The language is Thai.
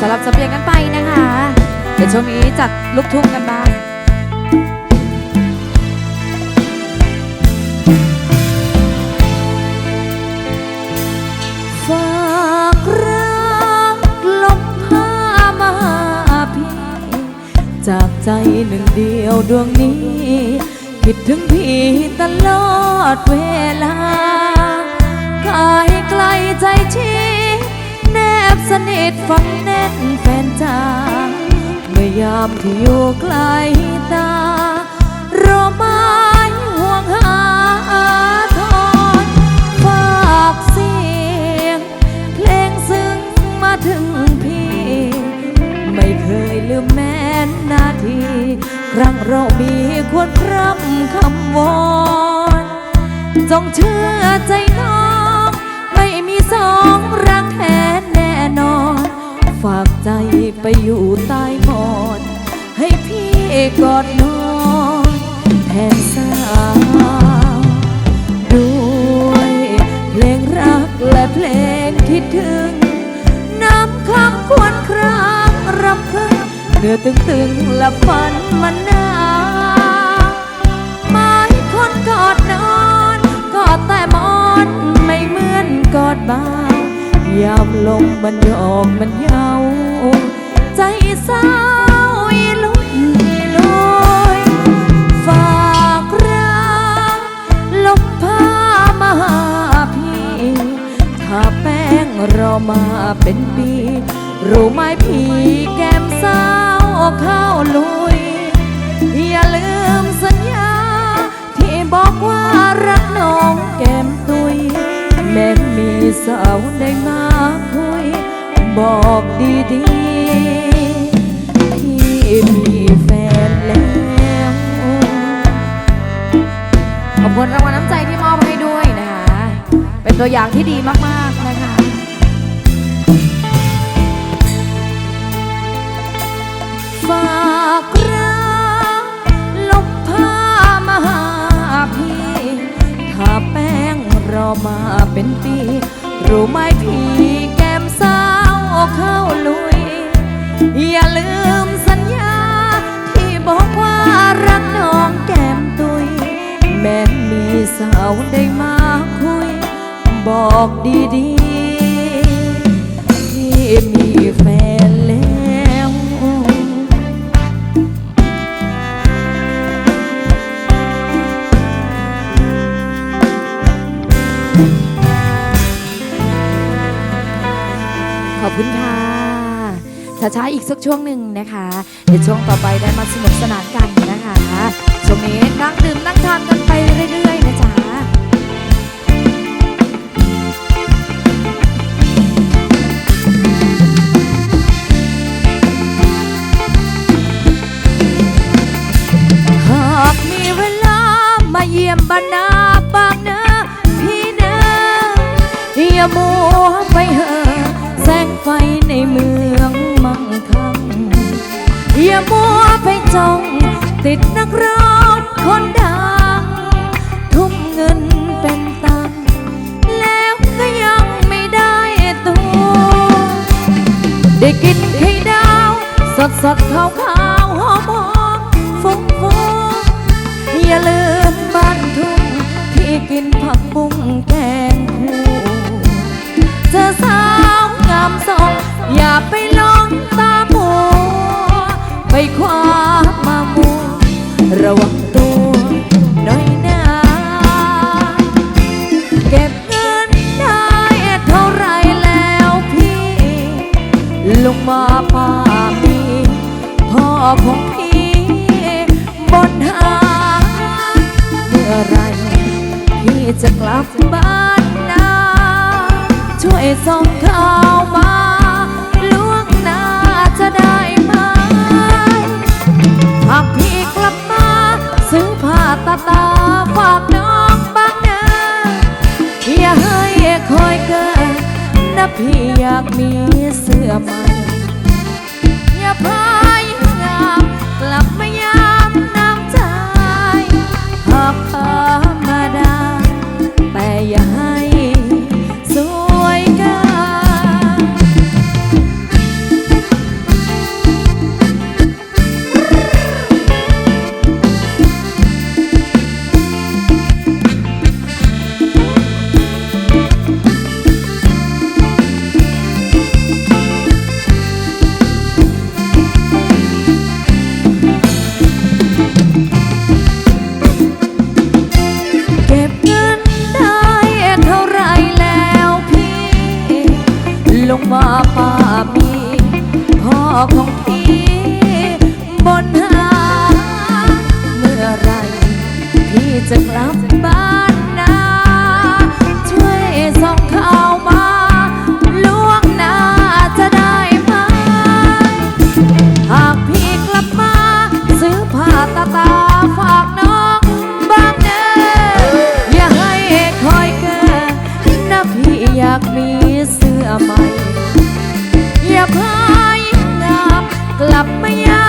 สลับสับเปลี่ยนกันไปนะคะเดี๋ยวช่วงนี้จัดลูกทุ่งกันบ้างฝากรักลมพามาพี่จากใจหนึ่งเดียวดวงนี้ คิดถึงพี่ตลอดเวลากายไกลใจชี บสนิทฝังแน่นแฟนจ้าเมื่อยามที่อยู่ไกลตารอไม้ห่วงหาทอนฝากเสียง เพลงซึ้งมาถึงพี่ ไม่เคยลืมแม้นนาที ครั้งเรามีควรพร่ำคำวอน จงเชื่อใจน้อง ไปอยู่ใต้หมอนให้พี่กอดนอนแทนสาวด้วยเพลงรักและเพลงคิดถึง น้ำคำควรครางรำพึงเนื้อตึงตึงและฝันมันหนาวไม้คนกอดนอนกอดแต่หมอนไม่เหมือนกอดบ่าวยามลมมันโยกมันยา รู้ไหมพี่แก้มสาวเข้าลุย อย่าลืมสัญญา ที่บอกว่ารักน้องแก้มตุย แม้มีสาวได้มาคุย บอกดีๆที่มีแฟนแล้วขอบคุณรางวัลน้ำใจที่มอบให้ด้วยนะคะ เป็นตัวอย่างที่ดีมากๆนะคะ ฝากรักลมพามาหาพี่ถ้าแป้งรอมาเป็นปี รู้ไหมพี่แก้มสาวเข้าลุย อย่าลืมสัญญา ที่บอกว่ารักน้องแก้มตุย แม้มีสาวได้มาคุย บอกดีๆที่มี อบคุณค่ะช้าๆอีกสักช่วงหนึ่งนะคะ เดี๋ยวช่วงต่อไปได้มาสนุกสนานกันนะคะช่วงนี้นั่งดื่มนั่งทานกันไปเรื่อยๆนะจ๊ะหากมีเวลามาเยี่ยมบรรณาบางนาพี่เนออย่ามัวไปเหอะ เมืองมั่งคั่งอย่ามัวไปจ้องติดนักร้องคนดัง ทุ่มเงินเป็นตังแล้วก็ยังไม่ได้ตัว ได้กินไข่ดาว สดสดขาวขาวหอมหอมฟุ้งฟุ้งอย่าลืมบ้านทุ่งที่กินผักบุ้งแกงคู่เจอสาวงามทรง อย่าไปลองตามัวไปคว้ามามัวระวังตัวน่อยนะเก็บเงินได้เท่าไรแล้วพี่ ลงมาป่ามีพ่อของพี่บนหาเมื่อไหรพี่จะกลับบ้านนาช่วยส่งข่าวมา พี่อยากมี มีเสื้อใหม่ อย่าพายงับกลับไม่ยา